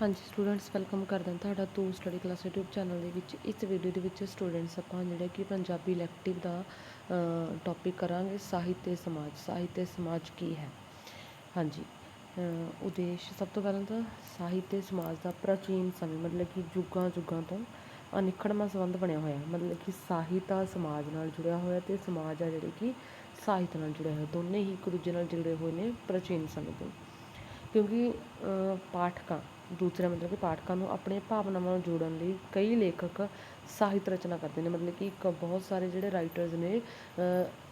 ਹਾਂਜੀ students welcome ਕਰਦੇ ਹਾਂ ਤੁਹਾਡਾ ਤੋਂ ਸਟੱਡੀ ਕਲਾਸ YouTube ਚੈਨਲ ਦੇ ਵਿੱਚ। ਇਸ ਵੀਡੀਓ ਦੇ ਵਿੱਚ ਸਟੂਡੈਂਟਸ ਆਪਾਂ ਜਿਹੜਾ ਕਿ ਪੰਜਾਬੀ ਇਲੈਕਟਿਵ ਦਾ ਟੌਪਿਕ ਕਰਾਂਗੇ, ਸਾਹਿਤ ਤੇ ਸਮਾਜ। ਸਾਹਿਤ ਤੇ ਸਮਾਜ ਕੀ ਹੈ? ਹਾਂਜੀ ਉਦੇਸ਼ ਸਭ ਤੋਂ ਪਹਿਲਾਂ ਤਾਂ ਸਾਹਿਤ ਤੇ ਸਮਾਜ ਦਾ ਪ੍ਰਾਚੀਨ ਸਮੇਂ, ਮਤਲਬ ਕਿ ਯੁੱਗਾਂ ਯੁੱਗਾਂ ਤੋਂ ਅਨਿੱਖੜਵਾਂ ਸੰਬੰਧ ਬਣਿਆ ਹੋਇਆ। ਮਤਲਬ ਕਿ ਸਾਹਿਤ ਆ ਸਮਾਜ ਨਾਲ ਜੁੜਿਆ ਹੋਇਆ ਤੇ ਸਮਾਜ ਆ ਜਿਹੜੇ ਕਿ ਸਾਹਿਤ ਨਾਲ ਜੁੜਿਆ ਹੋਇਆ। ਦੋਨੇ ਹੀ ਇੱਕ ਦੂਜੇ ਨਾਲ ਜੁੜੇ ਹੋਏ ਨੇ ਪ੍ਰਾਚੀਨ ਸਮੇਂ ਤੋਂ। ਕਿਉਂਕਿ ਪਾਠਕਾਂ, ਦੂਸਰਾ ਮਤਲਬ ਕਿ ਪਾਠਕਾਂ ਨੂੰ ਆਪਣੀਆਂ ਭਾਵਨਾਵਾਂ ਨੂੰ ਜੋੜਨ ਲਈ ਕਈ ਲੇਖਕ ਸਾਹਿਤ ਰਚਨਾ ਕਰਦੇ ਨੇ। ਮਤਲਬ ਕਿ ਇੱਕ ਬਹੁਤ ਸਾਰੇ ਜਿਹੜੇ ਰਾਈਟਰਸ ਨੇ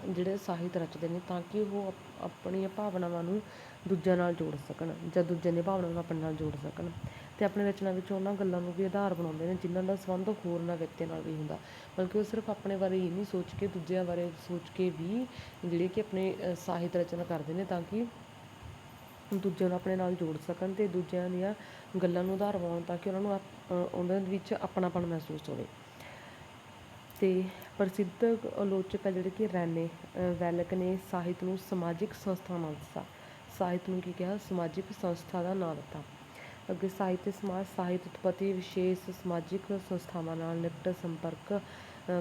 ਜਿਹੜੇ ਸਾਹਿਤ ਰਚਦੇ ਨੇ ਤਾਂ ਕਿ ਉਹ ਆਪਣੀਆਂ ਭਾਵਨਾਵਾਂ ਨੂੰ ਦੂਜਿਆਂ ਨਾਲ ਜੋੜ ਸਕਣ ਜਾਂ ਦੂਜਿਆਂ ਦੀਆਂ ਭਾਵਨਾਵਾਂ ਨੂੰ ਆਪਣੇ ਨਾਲ ਜੋੜ ਸਕਣ। ਅਤੇ ਆਪਣੀ ਰਚਨਾ ਵਿੱਚ ਉਹਨਾਂ ਗੱਲਾਂ ਨੂੰ ਵੀ ਆਧਾਰ ਬਣਾਉਂਦੇ ਨੇ, ਜਿਨ੍ਹਾਂ ਦਾ ਸੰਬੰਧ ਹੋਰ ਹੋਰਨਾਂ ਵਿਅਕਤੀਆਂ ਨਾਲ ਵੀ ਹੁੰਦਾ। ਬਲਕਿ ਉਹ ਸਿਰਫ ਆਪਣੇ ਬਾਰੇ ਹੀ ਨਹੀਂ ਸੋਚ ਕੇ ਦੂਜਿਆਂ ਬਾਰੇ ਸੋਚ ਕੇ ਵੀ ਜਿਹੜੇ ਕਿ ਆਪਣੇ ਸਾਹਿਤ ਰਚਨਾ ਕਰਦੇ ਨੇ ਤਾਂ ਕਿ ਦੂਜਿਆਂ ਨੂੰ ਆਪਣੇ ਨਾਲ ਜੋੜ ਸਕਣ ਅਤੇ ਦੂਜਿਆਂ ਦੀਆਂ ਗੱਲਾਂ ਨੂੰ ਆਧਾਰ ਬਣਾਉਣ ਤਾਂ ਕਿ ਉਹਨਾਂ ਨੂੰ ਆਪ- ਉਹਨਾਂ ਦੇ ਵਿੱਚ ਆਪਣਾਪਣ ਮਹਿਸੂਸ ਹੋਵੇ। ਅਤੇ ਪ੍ਰਸਿੱਧ ਆਲੋਚਕ ਆ ਜਿਹੜੇ ਕਿ ਰੈਨੇ ਵੈਲਕ ਨੇ ਸਾਹਿਤ ਨੂੰ ਸਮਾਜਿਕ ਸੰਸਥਾ ਨਾਲ ਦੱਸਿਆ ਸਾਹਿਤ ਨੂੰ ਕੀ ਕਿਹਾ? ਸਮਾਜਿਕ ਸੰਸਥਾ ਦਾ ਨਾਂ ਦਿੱਤਾ। ਅੱਗੇ ਸਾਹਿਤ ਤੇ ਸਮਾਜ ਸਾਹਿਤ ਉਤਪਤੀ ਵਿਸ਼ੇਸ਼ ਸਮਾਜਿਕ ਸੰਸਥਾਵਾਂ ਨਾਲ ਨਿਕਟ ਸੰਪਰਕ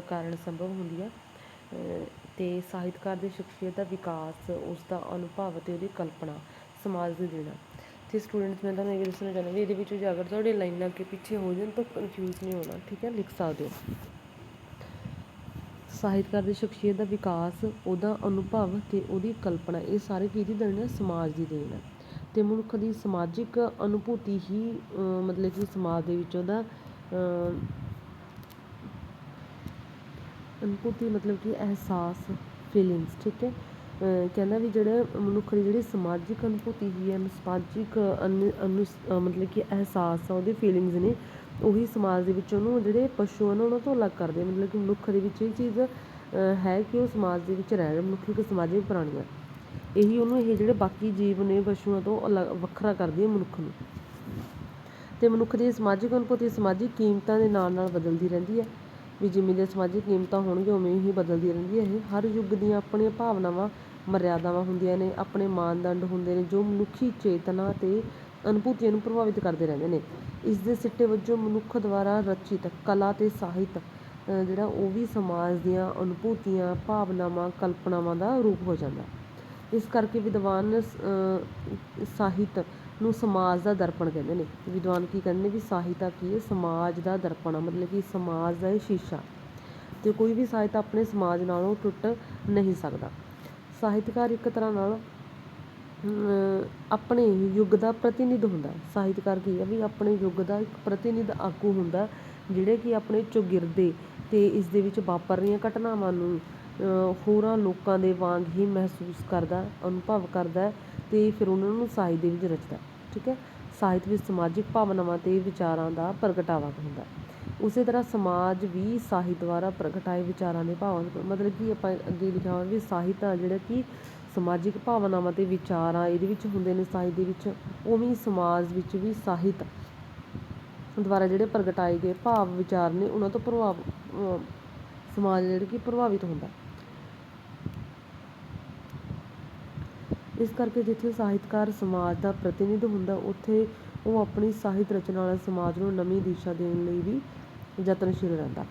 ਕਾਰਨ ਸੰਭਵ ਹੁੰਦੀ ਹੈ ਅ, ਤੇ ਸਾਹਿਤਕਾਰ ਦੀ ਸ਼ਖਸੀਅਤ ਦਾ ਵਿਕਾਸ ਉਸ ਦਾ ਅਨੁਭਵ ਤੇ ਉਹਦੀ ਕਲਪਨਾ। ਸਮਾਜ ਦੇ ਦੇਣਾ। ਤੇ ਸਟੂਡੈਂਟਸ ਮੈਂ ਤੁਹਾਨੂੰ ਇਹ ਦੱਸਣਾ ਚਾਹੁੰਦੀ ਇਹਦੇ ਵਿੱਚ ਜੇ ਅਗਰ ਤੁਹਾਡੇ ਲਾਈਨਾਂ ਅੱਗੇ ਪਿੱਛੇ ਹੋ ਜਾਣ ਤਾਂ ਕਨਫਿਊਜ਼ ਨਹੀਂ ਹੋਣਾ, ਠੀਕ ਹੈ? ਲਿਖ ਸਕਦੇ ਹੋ। ਸਾਹਿਤਕਾਰ ਦੀ ਸ਼ਖਸੀਅਤ ਦਾ ਵਿਕਾਸ, ਉਹਦਾ ਅਨੁਭਵ ਤੇ ਉਹਦੀ ਕਲਪਨਾ, ਇਹ ਸਾਰੇ ਕਿਹਦੀ ਦੇਣ ਹੈ ਸਮਾਜ ਦੀ ਦੇਣ ਹੈ। ਤੇ ਮਨੁੱਖ ਦੀ ਸਮਾਜਿਕ ਅਨੁਭੂਤੀ ਹੀ ਮਤਲਬ ਕਿ ਸਮਾਜ ਦੇ ਵਿੱਚ ਉਹਦਾ ਅਨੁਭੂਤੀ ਮਤਲਬ ਕਿ ਅਹਿਸਾਸ ਫੀਲਿੰਗਸ ਠੀਕ ਹੈ? ਕਹਿੰਦਾ ਵੀ ਜਿਹੜਾ ਮਨੁੱਖ ਦੀ ਜਿਹੜੀ ਸਮਾਜਿਕ ਅਨੁਭੂਤੀ ਹੀ ਹੈ, ਸਮਾਜਿਕ ਅਨੁ ਅਨੁਸ ਮਤਲਬ ਕਿ ਅਹਿਸਾਸ ਆ, ਉਹਦੇ ਫੀਲਿੰਗਸ ਨੇ, ਉਹੀ ਸਮਾਜ ਦੇ ਵਿੱਚ ਉਹਨੂੰ ਜਿਹੜੇ ਪਸ਼ੂ ਹਨ ਉਹਨਾਂ ਤੋਂ ਅਲੱਗ ਕਰਦੇ ਮਤਲਬ ਕਿ ਮਨੁੱਖ ਦੇ ਵਿੱਚ ਇਹ ਚੀਜ਼ ਹੈ ਕਿ ਉਹ ਸਮਾਜ ਦੇ ਵਿੱਚ ਰਹਿ ਰਿਹਾ ਮਨੁੱਖ ਇੱਕ ਸਮਾਜਿਕ ਪ੍ਰਾਣੀ ਆ। ਇਹੀ ਉਹਨੂੰ ਇਹ ਜਿਹੜੇ ਬਾਕੀ ਜੀਵ ਨੇ, ਪਸ਼ੂਆਂ ਤੋਂ ਅਲੱਗ, ਵੱਖਰਾ ਕਰਦੀ ਹੈ ਮਨੁੱਖ ਨੂੰ। ਅਤੇ ਮਨੁੱਖ ਦੀ ਸਮਾਜਿਕ ਅਨੁਭੂਤੀ, ਸਮਾਜਿਕ ਕੀਮਤਾਂ ਦੇ ਨਾਲ ਨਾਲ ਬਦਲਦੀ ਰਹਿੰਦੀ ਹੈ ਵੀ ਜਿਵੇਂ ਦੀਆਂ ਸਮਾਜਿਕ ਕੀਮਤਾਂ ਹੋਣਗੀਆਂ, ਉਵੇਂ ਹੀ ਬਦਲਦੀ ਰਹਿੰਦੀ ਹੈ ਇਹ ਹਰ ਯੁੱਗ ਦੀਆਂ ਆਪਣੀਆਂ ਭਾਵਨਾਵਾਂ, ਮਰਿਆਦਾਵਾਂ ਹੁੰਦੀਆਂ ਨੇ, ਆਪਣੇ ਮਾਨਦੰਡ ਹੁੰਦੇ ਨੇ, ਜੋ ਮਨੁੱਖੀ ਚੇਤਨਾ ਅਤੇ ਅਨੁਭੂਤੀਆਂ ਨੂੰ ਪ੍ਰਭਾਵਿਤ ਕਰਦੇ ਰਹਿੰਦੇ ਨੇ। ਇਸ ਦੇ ਸਿੱਟੇ ਵਜੋਂ ਮਨੁੱਖ ਦੁਆਰਾ ਰਚਿਤ ਕਲਾ ਅਤੇ ਸਾਹਿਤ ਜਿਹੜਾ ਉਹ ਵੀ ਸਮਾਜ ਦੀਆਂ ਅਨੁਭੂਤੀਆਂ, ਭਾਵਨਾਵਾਂ, ਕਲਪਨਾਵਾਂ ਦਾ ਰੂਪ ਹੋ ਜਾਂਦਾ। ਇਸ ਕਰਕੇ ਵਿਦਵਾਨ ਸਾਹਿਤ ਨੂੰ ਸਮਾਜ ਦਾ ਦਰਪਣ ਕਹਿੰਦੇ ਨੇ। ਵਿਦਵਾਨ ਕੀ ਕਹਿੰਦੇ ਨੇ ਵੀ ਸਾਹਿਤ ਕੀ ਹੈ? ਸਮਾਜ ਦਾ ਦਰਪਣ ਆ, ਮਤਲਬ ਕਿ ਸਮਾਜ ਦਾ ਇਹ ਸ਼ੀਸ਼ਾ। ਅਤੇ ਕੋਈ ਵੀ ਸਾਹਿਤ ਆਪਣੇ ਸਮਾਜ ਨਾਲੋਂ ਟੁੱਟ ਨਹੀਂ ਸਕਦਾ। ਸਾਹਿਤਕਾਰ ਇੱਕ ਤਰ੍ਹਾਂ ਨਾਲ ਆਪਣੇ ਯੁੱਗ ਦਾ ਪ੍ਰਤੀਨਿਧ ਹੁੰਦਾ ਸਾਹਿਤਕਾਰ ਕੀ ਹੈ? ਵੀ ਆਪਣੇ ਯੁੱਗ ਦਾ ਇੱਕ ਪ੍ਰਤੀਨਿਧ ਆਗੂ ਹੁੰਦਾ ਜਿਹੜੇ ਕਿ ਆਪਣੇ ਚੌਗਿਰਦੇ ਅਤੇ ਇਸ ਦੇ ਵਿੱਚ ਵਾਪਰ ਰਹੀਆਂ ਘਟਨਾਵਾਂ ਨੂੰ ਹੋਰਾਂ ਲੋਕਾਂ ਦੇ ਵਾਂਗ ਹੀ ਮਹਿਸੂਸ ਕਰਦਾ, ਅਨੁਭਵ ਕਰਦਾ ਅਤੇ ਫਿਰ ਉਹਨਾਂ ਨੂੰ ਸਾਹਿਤ ਦੇ ਵਿੱਚ ਰਚਦਾ ਠੀਕ ਹੈ? ਸਾਹਿਤ ਵਿੱਚ ਸਮਾਜਿਕ ਭਾਵਨਾਵਾਂ ਅਤੇ ਵਿਚਾਰਾਂ ਦਾ ਪ੍ਰਗਟਾਵਾ ਹੁੰਦਾ ਉਸੇ ਤਰ੍ਹਾਂ ਸਮਾਜ ਵੀ ਸਾਹਿਤ ਦੁਆਰਾ ਪ੍ਰਗਟਾਏ ਵਿਚਾਰਾਂ ਦੇ ਭਾਵਾਂ ਮਤਲਬ ਕਿ ਆਪਾਂ ਅੱਗੇ ਲਿਖਿਆ ਹੋਇਆ ਵੀ ਸਾਹਿਤ ਆ ਜਿਹੜਾ ਕਿ ਸਮਾਜਿਕ ਭਾਵਨਾਵਾਂ ਅਤੇ ਵਿਚਾਰ ਆ ਇਹਦੇ ਵਿੱਚ ਹੁੰਦੇ ਨੇ, ਸਾਹਿਤ ਦੇ ਵਿੱਚ ਉਵੇਂ ਹੀ ਸਮਾਜ ਵਿੱਚ ਵੀ ਸਾਹਿਤ ਦੁਆਰਾ ਜਿਹੜੇ ਪ੍ਰਗਟਾਏ ਗਏ ਭਾਵ ਵਿਚਾਰ ਨੇ ਉਹਨਾਂ ਤੋਂ ਪ੍ਰਭਾਵ ਸਮਾਜ ਜਿਹੜਾ ਕਿ ਪ੍ਰਭਾਵਿਤ ਹੁੰਦਾ ਇਸ ਕਰਕੇ ਜਿੱਥੇ ਸਾਹਿਤਕਾਰ ਸਮਾਜ ਦਾ ਪ੍ਰਤੀਨਿਧ ਹੁੰਦਾ, ਉੱਥੇ ਉਹ ਆਪਣੀ ਸਾਹਿਤ ਰਚਨਾ ਨਾਲ ਸਮਾਜ ਨੂੰ ਨਵੀਂ ਦਿਸ਼ਾ ਦੇਣ ਲਈ ਵੀ ਯਤਨਸ਼ੀਲ ਰਹਿੰਦਾ।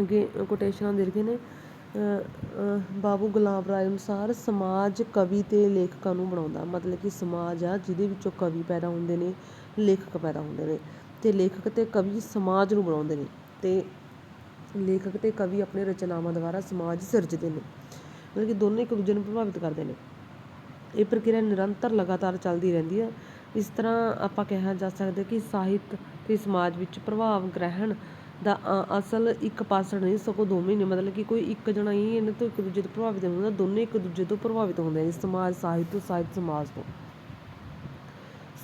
ਅੱਗੇ ਕੋਟੇਸ਼ਨਾਂ ਦੇ ਨੇ ਬਾਬੂ ਗੁਲਾਮ ਰਾਏ ਅਨੁਸਾਰ ਸਮਾਜ ਕਵੀ ਤੇ ਲੇਖਕਾਂ ਨੂੰ ਬਣਾਉਂਦਾ। ਮਤਲਬ ਕਿ ਸਮਾਜ ਆ ਜਿਹਦੇ ਵਿੱਚੋਂ ਕਵੀ ਪੈਦਾ ਹੁੰਦੇ ਨੇ, ਲੇਖਕ ਪੈਦਾ ਹੁੰਦੇ ਨੇ ਤੇ ਲੇਖਕ ਤੇ ਕਵੀ ਸਮਾਜ ਨੂੰ ਬਣਾਉਂਦੇ ਨੇ ਤੇ ਲੇਖਕ ਤੇ ਕਵੀ ਆਪਣੇ ਰਚਨਾਵਾਂ ਦੁਆਰਾ ਸਮਾਜ ਸਿਰਜਦੇ ਨੇ। ਮਤਲਬ ਕਿ ਦੋਨੇ ਇੱਕ ਦੂਜੇ ਨੂੰ ਪ੍ਰਭਾਵਿਤ ਕਰਦੇ ਨੇ। ਇਹ ਪ੍ਰਕਿਰਿਆ ਨਿਰੰਤਰ ਲਗਾਤਾਰ ਚੱਲਦੀ ਰਹਿੰਦੀ ਹੈ। ਇਸ ਤਰ੍ਹਾਂ ਆਪਾਂ ਕਿਹਾ ਜਾ ਸਕਦਾ ਕਿ ਸਾਹਿਤ ਅਤੇ ਸਮਾਜ ਵਿੱਚ ਪ੍ਰਭਾਵ ਗ੍ਰਹਿਣ ਦਾ ਅ, ਅਸਲ ਇੱਕ ਪਾਸੜ ਨਹੀਂ ਸਗੋਂ ਦੋਵੇਂ ਨੇ। ਮਤਲਬ ਕਿ ਕੋਈ ਇੱਕ ਜਣਾ ਹੀ ਇਹਨਾਂ ਤੋਂ ਇੱਕ ਦੂਜੇ ਤੋਂ ਪ੍ਰਭਾਵਿਤ ਨਹੀਂ ਹੁੰਦਾ। ਦੋਨੇ ਇੱਕ ਦੂਜੇ ਤੋਂ ਪ੍ਰਭਾਵਿਤ ਹੁੰਦੇ ਨੇ ਸਮਾਜ ਸਾਹਿਤ ਤੋਂ ਸਾਹਿਤ ਸਮਾਜ ਤੋਂ।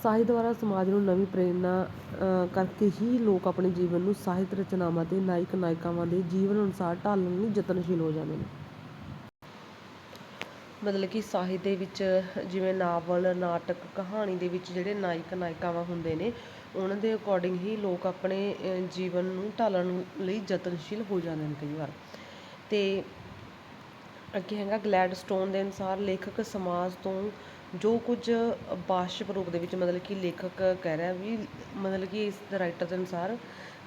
ਸਾਹਿਤ ਦੁਆਰਾ ਸਮਾਜ ਨੂੰ ਨਵੀਂ ਪ੍ਰੇਰਨਾ ਅ, ਕਰਕੇ ਹੀ ਲੋਕ ਆਪਣੇ ਜੀਵਨ ਨੂੰ ਸਾਹਿਤ ਰਚਨਾਵਾਂ ਤੇ ਨਾਇਕ ਨਾਇਕਾਵਾਂ ਦੇ ਜੀਵਨ ਅਨੁਸਾਰ ਢਾਲਣ ਲਈ ਯਤਨਸ਼ੀਲ ਹੋ ਜਾਂਦੇ ਨੇ। ਮਤਲਬ ਕਿ ਸਾਹਿਤ ਦੇ ਵਿੱਚ, ਜਿਵੇਂ ਨਾਵਲ, ਨਾਟਕ, ਕਹਾਣੀ ਦੇ ਵਿੱਚ ਜਿਹੜੇ ਨਾਇਕ, ਨਾਇਕਾਵਾਂ ਹੁੰਦੇ ਨੇ, ਉਹਨਾਂ ਦੇ ਅਕੋਰਡਿੰਗ ਹੀ ਲੋਕ ਆਪਣੇ ਜੀਵਨ ਨੂੰ ਢਾਲਣ ਲਈ ਯਤਨਸ਼ੀਲ ਹੋ ਜਾਂਦੇ ਨੇ ਕਈ ਵਾਰ। ਅਤੇ ਅੱਗੇ ਹੈਗਾ ਗਲੈਡਸਟੋਨ ਦੇ ਅਨੁਸਾਰ ਲੇਖਕ ਸਮਾਜ ਤੋਂ ਜੋ ਕੁਝ ਵਾਸ਼ਪ ਰੂਪ ਦੇ ਵਿੱਚ ਮਤਲਬ ਕਿ ਲੇਖਕ ਕਹਿ ਰਿਹਾ ਵੀ, ਮਤਲਬ ਕਿ ਇਸ ਰਾਈਟਰ ਦੇ ਅਨੁਸਾਰ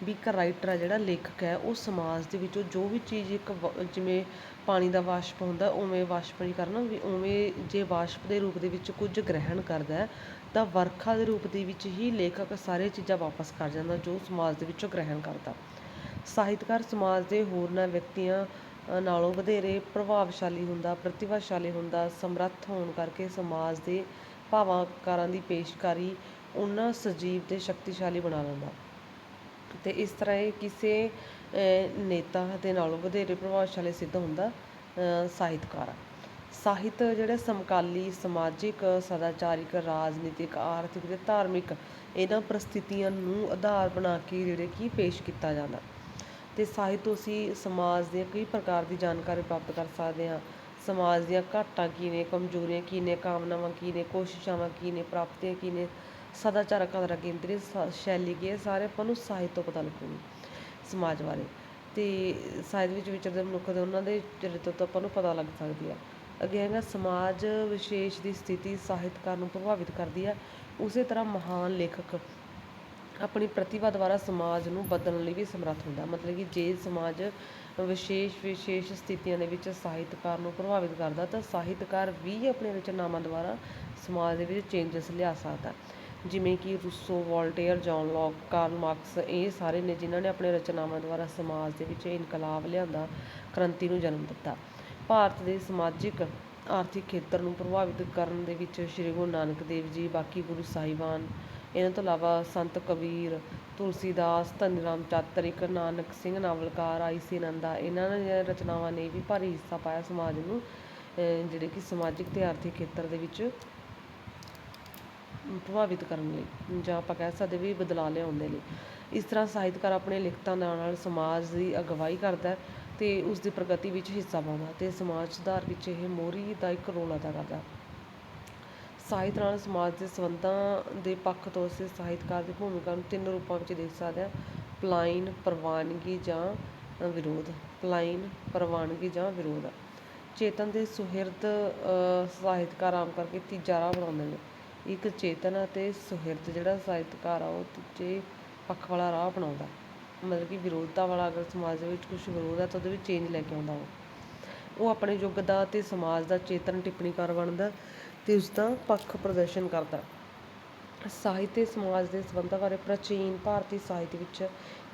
ਵੀ ਇੱਕ ਰਾਈਟਰ ਆ ਜਿਹੜਾ ਲੇਖਕ ਹੈ, ਉਹ ਸਮਾਜ ਦੇ ਵਿੱਚੋਂ ਜੋ ਵੀ ਚੀਜ਼ ਇੱਕ ਜਿਵੇਂ ਪਾਣੀ ਦਾ ਵਾਸ਼ਪ ਹੁੰਦਾ, ਉਵੇਂ ਵਾਸ਼ਪ ਨਹੀਂ ਕਰਨਾ, ਵੀ ਉਵੇਂ ਜੇ ਵਾਸ਼ਪ ਦੇ ਰੂਪ ਦੇ ਵਿੱਚ ਕੁਝ ਗ੍ਰਹਿਣ ਕਰਦਾ ਤਾਂ ਵਰਖਾ ਦੇ ਰੂਪ ਦੇ ਵਿੱਚ ਹੀ ਲੇਖਕ ਸਾਰੇ ਚੀਜ਼ਾਂ ਵਾਪਸ ਕਰ ਜਾਂਦਾ, ਜੋ ਸਮਾਜ ਦੇ ਵਿੱਚੋਂ ਗ੍ਰਹਿਣ ਕਰਦਾ। ਸਾਹਿਤਕਾਰ ਸਮਾਜ ਦੇ ਹੋਰਨਾਂ ਵਿਅਕਤੀਆਂ ਨਾਲੋਂ ਵਧੇਰੇ ਪ੍ਰਭਾਵਸ਼ਾਲੀ ਹੁੰਦਾ, ਪ੍ਰਤਿਭਾਸ਼ਾਲੀ ਹੁੰਦਾ, ਸਮਰੱਥ ਹੋਣ ਕਰਕੇ ਸਮਾਜ ਦੇ ਭਾਵਾਂਕਾਰਾਂ ਦੀ ਪੇਸ਼ਕਾਰੀ ਉਹਨਾਂ ਸਜੀਵ ਤੇ ਸ਼ਕਤੀਸ਼ਾਲੀ ਬਣਾ ਲੈਂਦਾ। ਤੇ ਇਸ ਤਰ੍ਹਾਂ ਇਹ ਕਿਸੇ ਨੇਤਾ ਦੇ ਨਾਲੋਂ ਵਧੇਰੇ ਪ੍ਰਭਾਵਸ਼ਾਲੀ ਸਿੱਧ ਹੁੰਦਾ ਸਾਹਿਤਕਾਰ ਸਾਹਿਤ ਜਿਹੜੇ ਸਮਕਾਲੀ ਸਮਾਜਿਕ, ਸਦਾਚਾਰਿਕ, ਰਾਜਨੀਤਿਕ, ਆਰਥਿਕ ਅਤੇ ਧਾਰਮਿਕ ਇਹਨਾਂ ਪ੍ਰਸਥਿਤੀਆਂ ਨੂੰ ਆਧਾਰ ਬਣਾ ਕੇ ਜਿਹੜੇ ਕਿ ਪੇਸ਼ ਕੀਤਾ ਜਾਂਦਾ। ਅਤੇ ਸਾਹਿਤ ਤੋਂ ਅਸੀਂ ਸਮਾਜ ਦੇ ਕਈ ਪ੍ਰਕਾਰ ਦੀ ਜਾਣਕਾਰੀ ਪ੍ਰਾਪਤ ਕਰ ਸਕਦੇ ਹਾਂ। ਸਮਾਜ ਦੀਆਂ ਘਾਟਾਂ ਕੀ ਨੇ, ਕਮਜ਼ੋਰੀਆਂ ਕੀ ਨੇ, ਕਾਮਨਾਵਾਂ ਕੀ ਨੇ ਕੋਸ਼ਿਸ਼ਾਂ ਕੀ ਨੇ, ਪ੍ਰਾਪਤੀਆਂ ਕੀ ਨੇ, ਸਦਾਚਾਰਕਾਂ ਕਦਰਾਂ ਕੇਂਦਰੀ ਸ- ਸ਼ੈਲੀ ਕੀ ਹੈ ਸਾਰੇ ਆਪਾਂ ਨੂੰ ਸਾਹਿਤ ਤੋਂ ਪਤਾ ਲੱਗੂਗੀ। ਸਮਾਜ ਬਾਰੇ। ਅਤੇ ਸਾਹਿਤ ਵਿੱਚ ਵਿਚਰਦੇ ਮਨੁੱਖ ਦੇ ਉਹਨਾਂ ਦੇ ਚਰਿੱਤਰ ਤੋਂ ਆਪਾਂ ਨੂੰ ਪਤਾ ਲੱਗ ਸਕਦੀ ਆ। ਅੱਗੇ ਹੈਗਾ, ਸਮਾਜ ਵਿਸ਼ੇਸ਼ ਦੀ ਸਥਿਤੀ ਸਾਹਿਤਕਾਰ ਨੂੰ ਪ੍ਰਭਾਵਿਤ ਕਰਦੀ ਹੈ ਉਸੇ ਤਰ੍ਹਾਂ ਮਹਾਨ ਲੇਖਕ ਆਪਣੀ ਪ੍ਰਤਿਭਾ ਦੁਆਰਾ ਸਮਾਜ ਨੂੰ ਬਦਲਣ ਲਈ ਵੀ ਸਮਰੱਥ ਹੁੰਦਾ। ਮਤਲਬ ਕਿ ਜੇ ਸਮਾਜ ਵਿਸ਼ੇਸ਼ ਵਿਸ਼ੇਸ਼ ਸਥਿਤੀਆਂ ਦੇ ਵਿੱਚ ਸਾਹਿਤਕਾਰ ਨੂੰ ਪ੍ਰਭਾਵਿਤ ਕਰਦਾ, ਤਾਂ ਸਾਹਿਤਕਾਰ ਵੀ ਆਪਣੀਆਂ ਰਚਨਾਵਾਂ ਦੁਆਰਾ ਸਮਾਜ ਦੇ ਵਿੱਚ ਚੇਂਜਸ ਲਿਆ ਸਕਦਾ। ਜਿਵੇਂ ਕਿ Rousseau, Voltaire, John Locke, Karl Marx, ਇਹ ਸਾਰੇ ਨੇ ਜਿਨ੍ਹਾਂ ਨੇ ਆਪਣੇ ਰਚਨਾਵਾਂ ਦੁਆਰਾ ਸਮਾਜ ਦੇ ਵਿੱਚ ਇਨਕਲਾਬ ਲਿਆਂਦਾ, ਕ੍ਰਾਂਤੀ ਨੂੰ ਜਨਮ ਦਿੱਤਾ। ਭਾਰਤ ਦੇ ਸਮਾਜਿਕ, ਆਰਥਿਕ ਖੇਤਰ ਨੂੰ ਪ੍ਰਭਾਵਿਤ ਕਰਨ ਦੇ ਵਿੱਚ ਸ਼੍ਰੀ ਗੁਰੂ ਨਾਨਕ ਦੇਵ ਜੀ, ਬਾਕੀ ਗੁਰੂ ਸਾਹਿਬਾਨ, ਇਹਨਾਂ ਤੋਂ ਇਲਾਵਾ ਸੰਤ ਕਬੀਰ, ਤੁਲਸੀਦਾਸ ਧਨੀ ਰਾਮ ਚਾਤਰਿਕ, ਨਾਨਕ ਸਿੰਘ ਨਾਵਲਕਾਰ, ਆਈ ਸੀ ਨੰਦਾ ਇਹਨਾਂ ਨੇ ਰਚਨਾਵਾਂ ਨੇ ਵੀ ਭਾਰੀ ਹਿੱਸਾ ਪਾਇਆ ਸਮਾਜ ਨੂੰ ਜਿਹੜੇ ਕਿ ਸਮਾਜਿਕ ਤੇ ਆਰਥਿਕ ਖੇਤਰ ਦੇ ਵਿੱਚ ਪ੍ਰਭਾਵਿਤ ਕਰਨ ਲਈ, ਜਾਂ ਆਪਾਂ ਕਹਿ ਸਕਦੇ ਵੀ ਬਦਲਾਅ ਲਿਆਉਣ ਦੇ ਲਈ। ਇਸ ਤਰ੍ਹਾਂ ਸਾਹਿਤਕਾਰ ਆਪਣੇ ਲਿਖਤਾਂ ਨਾਲ ਨਾਲ ਸਮਾਜ ਦੀ ਅਗਵਾਈ ਕਰਦਾ ਅਤੇ ਤੇ ਉਸ ਦੀ ਪ੍ਰਗਤੀ ਵਿੱਚ ਹਿੱਸਾ ਪਾਉਂਦਾ ਅਤੇ ਸਮਾਜ ਸੁਧਾਰ ਵਿੱਚ ਇਹ ਮੋਹਰੀ ਦਾ ਇੱਕ ਰੋਲ ਅਦਾ ਕਰਦਾ ਸਾਹਿਤ ਨਾਲ ਸਮਾਜ ਦੇ ਸੰਬੰਧਾਂ ਦੇ ਪੱਖ ਤੋਂ ਅਸੀਂ ਸਾਹਿਤਕਾਰ ਦੀ ਭੂਮਿਕਾ ਨੂੰ ਤਿੰਨ ਰੂਪਾਂ ਵਿੱਚ ਦੇਖ ਸਕਦੇ ਹਾਂ। ਪਲਾਇਨ, ਪ੍ਰਵਾਨਗੀ ਜਾਂ ਵਿਰੋਧ। ਪਲਾਇਨ, ਪ੍ਰਵਾਨਗੀ ਜਾਂ ਵਿਰੋਧ। ਚੇਤਨ ਦੇ ਸੁਹਿਰਦ ਸਾਹਿਤਕਾਰ ਆਮ ਕਰਕੇ ਤੀਜਾ ਰਾਹ ਬਣਾਉਂਦੇ ਨੇ। ਇੱਕ ਚੇਤਨ ਅਤੇ ਸੁਹਿਰਦ ਜਿਹੜਾ ਸਾਹਿਤਕਾਰ ਆ, ਉਹ ਦੂਜੇ ਪੱਖ ਵਾਲਾ ਰਾਹ ਅਪਣਾਉਂਦਾ। ਮਤਲਬ ਕਿ ਵਿਰੋਧਤਾ ਵਾਲਾ ਅਗਰ ਸਮਾਜ ਦੇ ਵਿੱਚ ਕੁਛ ਵਿਰੋਧ ਹੈ ਤਾਂ ਉਹਦੇ ਵਿੱਚ ਚੇਂਜ ਲੈ ਕੇ ਆਉਂਦਾ ਉਹ। ਉਹ ਆਪਣੇ ਯੁੱਗ ਦਾ ਅਤੇ ਸਮਾਜ ਦਾ ਚੇਤਨ ਟਿੱਪਣੀਕਾਰ ਬਣਦਾ ਅਤੇ ਉਸ ਦਾ ਪੱਖ ਪ੍ਰਦਰਸ਼ਨ ਕਰਦਾ। ਸਾਹਿਤ ਤੇ ਸਮਾਜ ਦੇ ਸੰਬੰਧਾਂ ਬਾਰੇ ਪ੍ਰਾਚੀਨ ਭਾਰਤੀ ਸਾਹਿਤ ਵਿੱਚ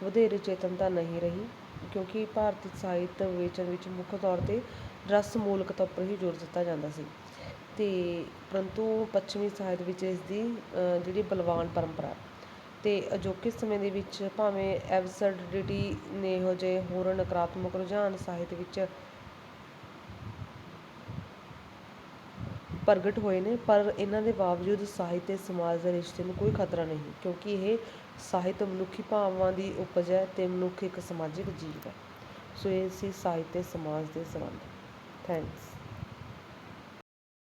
ਵਧੇਰੇ ਚੇਤਨਤਾ ਨਹੀਂ ਰਹੀ, ਕਿਉਂਕਿ ਭਾਰਤੀ ਸਾਹਿਤ ਵੇਚਣ ਵਿੱਚ ਮੁੱਖ ਤੌਰ ਤੇ ਰਸ ਮੂਲਕਤਾ ਉੱਪਰ ਹੀ ਜ਼ੋਰ ਦਿੱਤਾ ਜਾਂਦਾ ਸੀ। ਤੇ ਪਰੰਤੂ ਪੱਛਮੀ ਸਾਹਿਤ ਵਿੱਚ ਇਸ ਦੀ ਜਿਹੜੀ ਬਲਵਾਨ ਪਰੰਪਰਾ। ਅਤੇ ਅਜੋਕੇ ਸਮੇਂ ਦੇ ਵਿੱਚ ਭਾਵੇਂ ਐਬਸਰਡਿਟੀ ਨੇ ਇਹੋ ਜਿਹੇ ਹੋਰ ਨਕਾਰਾਤਮਕ ਰੁਝਾਨ ਸਾਹਿਤ ਵਿੱਚ ਪ੍ਰਗਟ ਹੋਏ ਨੇ, ਪਰ ਇਹਨਾਂ ਦੇ ਬਾਵਜੂਦ ਸਾਹਿਤ ਅਤੇ ਸਮਾਜ ਦੇ ਰਿਸ਼ਤੇ ਨੂੰ ਕੋਈ ਖਤਰਾ ਨਹੀਂ, ਕਿਉਂਕਿ ਇਹ ਸਾਹਿਤ ਮਨੁੱਖੀ ਭਾਵਾਂ ਦੀ ਉਪਜ ਹੈ ਅਤੇ ਮਨੁੱਖ ਇੱਕ ਸਮਾਜਿਕ ਜੀਵ ਹੈ। ਸੋ ਇਹ ਸੀ ਸਾਹਿਤ ਤੇ ਸਮਾਜ ਦੇ ਸੰਬੰਧ। ਥੈਂਕਸ